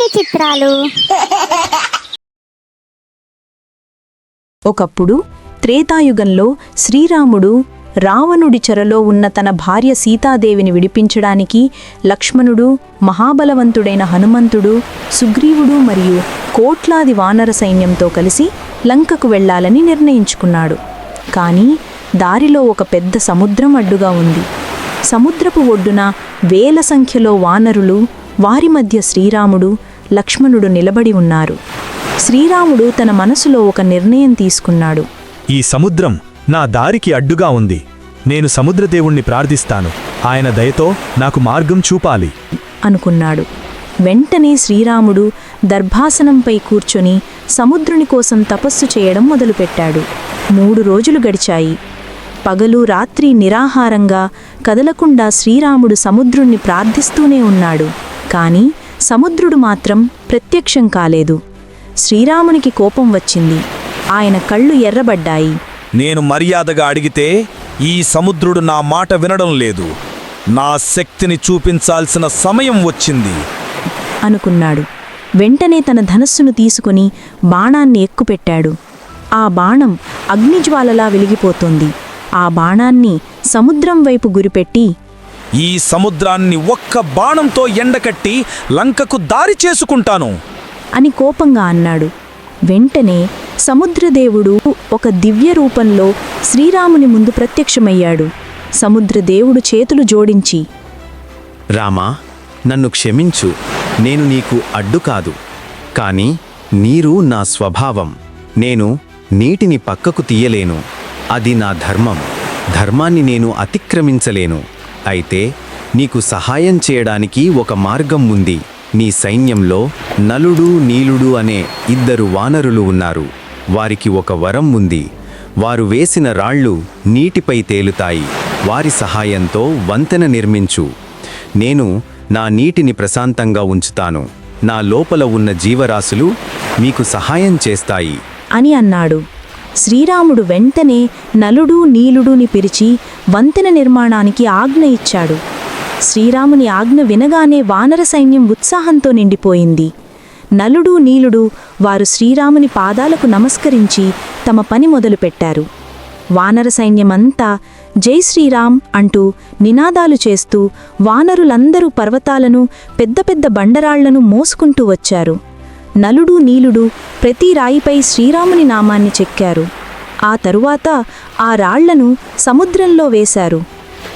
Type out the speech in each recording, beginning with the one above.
ఇన్ని చిత్రాలు? ఒకప్పుడు త్రేతాయుగంలో శ్రీరాముడు రావణుడి చెరలో ఉన్న తన భార్య సీతాదేవిని విడిపించడానికి లక్ష్మణుడు మహాబలవంతుడైన హనుమంతుడు సుగ్రీవుడు మరియు కోట్లాది వానర సైన్యంతో కలిసి లంకకు వెళ్ళాలని నిర్ణయించుకున్నాడు. కానీ దారిలో ఒక పెద్ద సముద్రం అడ్డుగా ఉంది. సముద్రపు ఒడ్డున వేల సంఖ్యలో వానరులు వారి మధ్య శ్రీరాముడు లక్ష్మణుడు నిలబడి ఉన్నారు. శ్రీరాముడు తన మనసులో ఒక నిర్ణయం తీసుకున్నాడు. ఈ సముద్రం నా దారికి అడ్డుగా ఉంది. నేను సముద్రదేవుణ్ణి ప్రార్థిస్తాను. ఆయన దయతో నాకు మార్గం చూపాలి. అనుకున్నాడు. వెంటనే శ్రీరాముడు దర్భాసనంపై కూర్చొని సముద్రుని కోసం తపస్సు చేయడం మొదలుపెట్టాడు. మూడు రోజులు గడిచాయి. పగలు రాత్రి నిరాహారంగా కదలకుండా శ్రీరాముడు సముద్రుణ్ణి ప్రార్థిస్తూనే ఉన్నాడు. కాని సముద్రుడు మాత్రం ప్రత్యక్షం కాలేదు. శ్రీరామునికి కోపం వచ్చింది. ఆయన కళ్ళు ఎర్రబడ్డాయి. నేను మర్యాదగా అడిగితే ఈ సముద్రుడు నా మాట వినడం లేదు. నా శక్తిని చూపించాల్సిన సమయం వచ్చింది. అనుకున్నాడు. వెంటనే తన ధనస్సును తీసుకుని బాణాన్ని ఎక్కుపెట్టాడు. ఆ బాణం అగ్నిజ్వాలలా వెలిగిపోతోంది. ఆ బాణాన్ని సముద్రం వైపు గురిపెట్టి ఈ సముద్రాన్ని ఒక్క బాణంతో ఎండకట్టి లంకకు దారి చేసుకుంటాను. అని కోపంగా అన్నాడు. వెంటనే సముద్రదేవుడు ఒక దివ్య రూపంలో శ్రీరాముని ముందు ప్రత్యక్షమయ్యాడు. సముద్రదేవుడు చేతులు జోడించి రామా నన్ను క్షమించు. నేను నీకు అడ్డు కాదు. కాని నీరు నా స్వభావం. నేను నీటిని పక్కకు తీయలేను. అది నా ధర్మం. ధర్మాన్ని నేను అతిక్రమించలేను. అయితే నీకు సహాయం చేయడానికి ఒక మార్గం ఉంది. నీ సైన్యంలో నలుడు నీలుడు అనే ఇద్దరు వానరులు ఉన్నారు. వారికి ఒక వరం ఉంది. వారు వేసిన రాళ్ళు నీటిపై తేలుతాయి. వారి సహాయంతో వంతెన నిర్మించు. నేను నా నీటిని ప్రశాంతంగా ఉంచుతాను. నా లోపల ఉన్న జీవరాశులు మీకు సహాయం చేస్తాయి. అని అన్నాడు. శ్రీరాముడు వెంటనే నలుడు నీలుడుని పిలిచి వంతెన నిర్మాణానికి ఆజ్ఞ ఇచ్చాడు. శ్రీరాముని ఆజ్ఞ వినగానే వానర సైన్యం ఉత్సాహంతో నిండిపోయింది. నలుడు నీలుడు వారు శ్రీరాముని పాదాలకు నమస్కరించి తమ పని మొదలుపెట్టారు. వానర సైన్యమంతా జై శ్రీరామ్ అంటూ నినాదాలు చేస్తూ వానరులందరూ పర్వతాలను పెద్ద పెద్ద బండరాళ్ళను మోసుకుంటూ వచ్చారు. నలుడు నీలుడు ప్రతి రాయిపై శ్రీరాముని నామాన్ని చెక్కారు. ఆ తరువాత ఆ రాళ్ళను సముద్రంలో వేశారు.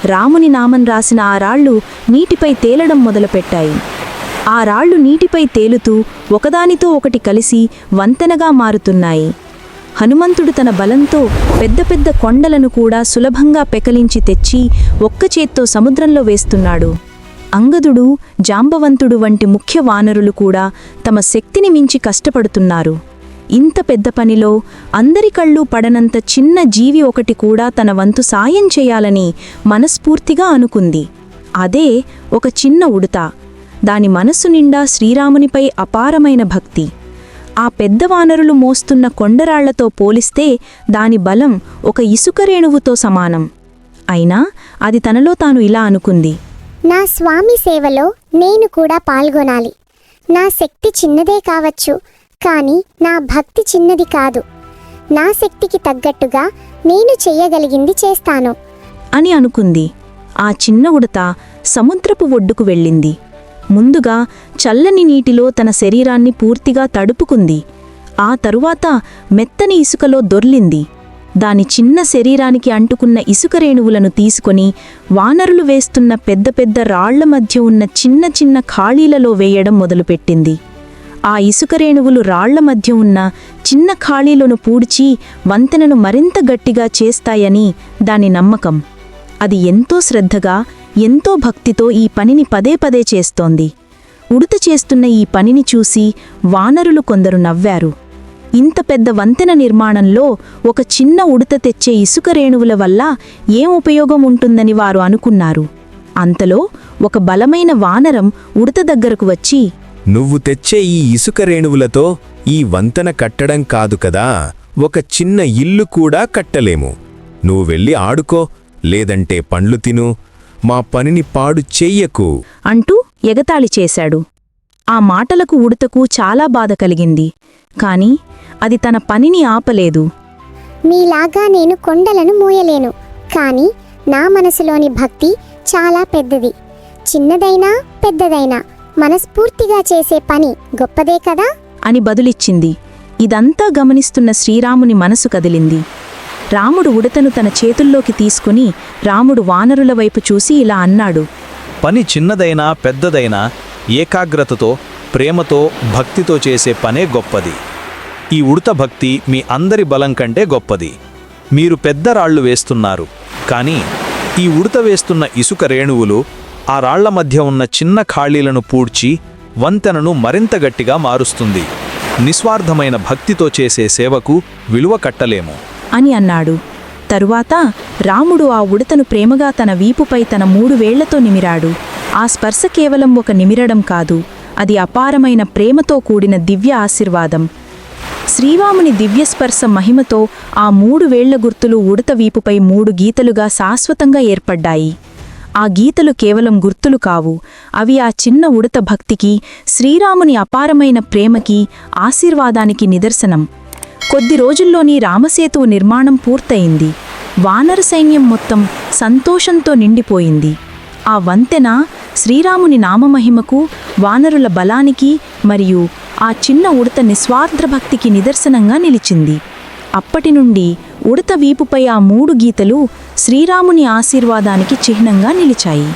రాముని నామం రాసిన ఆ రాళ్ళు నీటిపై తేలడం మొదలుపెట్టాయి. ఆ రాళ్ళు నీటిపై తేలుతూ ఒకదానితో ఒకటి కలిసి వంతెనగా మారుతున్నాయి. హనుమంతుడు తన బలంతో పెద్ద పెద్ద కొండలను కూడా సులభంగా పెకలించి తెచ్చి ఒక్క చేత్తో సముద్రంలో వేస్తున్నాడు. అంగదుడు జాంబవంతుడు వంటి ముఖ్య వానరులు కూడా తమ శక్తిని మించి కష్టపడుతున్నారు. ఇంత పెద్ద పనిలో అందరి కళ్ళు పడనంత చిన్న జీవి ఒకటి కూడా తన వంతు సాయం చేయాలని మనస్ఫూర్తిగా అనుకుంది. అదే ఒక చిన్న ఉడత. దాని మనస్సు నిండా శ్రీరామునిపై అపారమైన భక్తి. ఆ పెద్ద వానరులు మోస్తున్న కొండరాళ్ళతో పోలిస్తే దాని బలం ఒక ఇసుక రేణువుతో సమానం. అయినా అది తనలో తాను ఇలా అనుకుంది. నా స్వామి సేవలో నేను కూడా పాల్గొనాలి. నా శక్తి చిన్నదే కావచ్చు కానీ నా భక్తి చిన్నది కాదు. నా శక్తికి తగ్గట్టుగా నేను చెయ్యగలిగింది చేస్తాను. అని అనుకుంది. ఆ చిన్న ఉడత సముద్రపు ఒడ్డుకు వెళ్ళింది. ముందుగా చల్లని నీటిలో తన శరీరాన్ని పూర్తిగా తడుపుకుంది. ఆ తరువాత మెత్తని ఇసుకలో దొర్లింది. దాని చిన్న శరీరానికి అంటుకున్న ఇసుక రేణువులను తీసుకొని వానరులు వేస్తున్న పెద్ద పెద్ద రాళ్ళ మధ్య ఉన్న చిన్న చిన్న ఖాళీలలో వేయడం మొదలుపెట్టింది. ఆ ఇసుక రేణువులు రాళ్ళ మధ్య ఉన్న చిన్న ఖాళీలను పూడ్చి వంతెనను మరింత గట్టిగా చేస్తాయని దాని నమ్మకం. అది ఎంతో శ్రద్ధగా ఎంతో భక్తితో ఈ పనిని పదే పదే చేస్తోంది. ఉడత చేస్తున్న ఈ పనిని చూసి వానరులు కొందరు నవ్వారు. ఇంత పెద్ద వంతెన నిర్మాణంలో ఒక చిన్న ఉడత తెచ్చే ఇసుక రేణువుల వల్ల ఏం ఉపయోగం ఉంటుందని వారు అనుకున్నారు. అంతలో ఒక బలమైన వానరం ఉడత దగ్గరకు వచ్చి నువ్వు తెచ్చే ఈ ఇసుక రేణువులతో ఈ వంతెన కట్టడం కాదు కదా ఒక చిన్న ఇల్లు కూడా కట్టలేము. నువ్వు వెళ్ళి ఆడుకో లేదంటే పండ్లు తిను మా పనిని పాడు చెయ్యకు. అంటూ ఎగతాళి చేశాడు. ఆ మాటలకు ఉడతకు చాలా బాధ కలిగింది. కాని అది తన పనిని ఆపలేదు. మీలాగా నేను కొండలను మోయలేను కానీ నా మనసులోని భక్తి చాలా పెద్దది. చిన్నదైనా పెద్దదైనా మనస్ఫూర్తిగా చేసే పని గొప్పదే కదా? అని బదులిచ్చింది. ఇదంతా గమనిస్తున్న శ్రీరాముని మనసు కదిలింది. రాముడు ఉడతను తన చేతుల్లోకి తీసుకుని రాముడు వానరుల వైపు చూసి ఇలా అన్నాడు. పని చిన్నదైనా పెద్దదైనా ఏకాగ్రతతో ప్రేమతో భక్తితో చేసే పనే గొప్పది. ఈ ఉడత భక్తి మీ అందరి బలం కంటే గొప్పది. మీరు పెద్ద రాళ్ళు వేస్తున్నారు. కానీ ఈ ఉడత వేస్తున్న ఇసుక రేణువులు ఆ రాళ్ళ మధ్య ఉన్న చిన్న ఖాళీలను పూడ్చి వంతెనను మరింత గట్టిగా మారుస్తుంది. నిస్వార్థమైన భక్తితో చేసే సేవకు విలువ కట్టలేము. అని అన్నాడు. తరువాత రాముడు ఆ ఉడతను ప్రేమగా తన వీపుపై తన మూడు వేళ్ళతో నిమిరాడు. ఆ స్పర్శ కేవలం ఒక నిమిరడం కాదు. అది అపారమైన ప్రేమతో కూడిన దివ్య ఆశీర్వాదం. శ్రీరాముని దివ్యస్పర్శ మహిమతో ఆ మూడు వేళ్ళ గుర్తులు ఉడత వీపుపై మూడు గీతలుగా శాశ్వతంగా ఏర్పడ్డాయి. ఆ గీతలు కేవలం గుర్తులు కావు అవి ఆ చిన్న ఉడత భక్తికి శ్రీరాముని అపారమైన ప్రేమకి ఆశీర్వాదానికి నిదర్శనం. కొద్ది రోజుల్లోని రామసేతువు నిర్మాణం పూర్తయింది. వానర సైన్యం మొత్తం సంతోషంతో నిండిపోయింది. ఆ వంతెన శ్రీరాముని నామమహిమకు వానరుల బలానికి మరియు ఆ చిన్న ఉడత నిస్వార్థ భక్తికి నిదర్శనంగా నిలిచింది. అప్పటి నుండి ఉడత వీపుపై ఆ మూడు గీతలు శ్రీరాముని ఆశీర్వాదానికి చిహ్నంగా నిలిచాయి.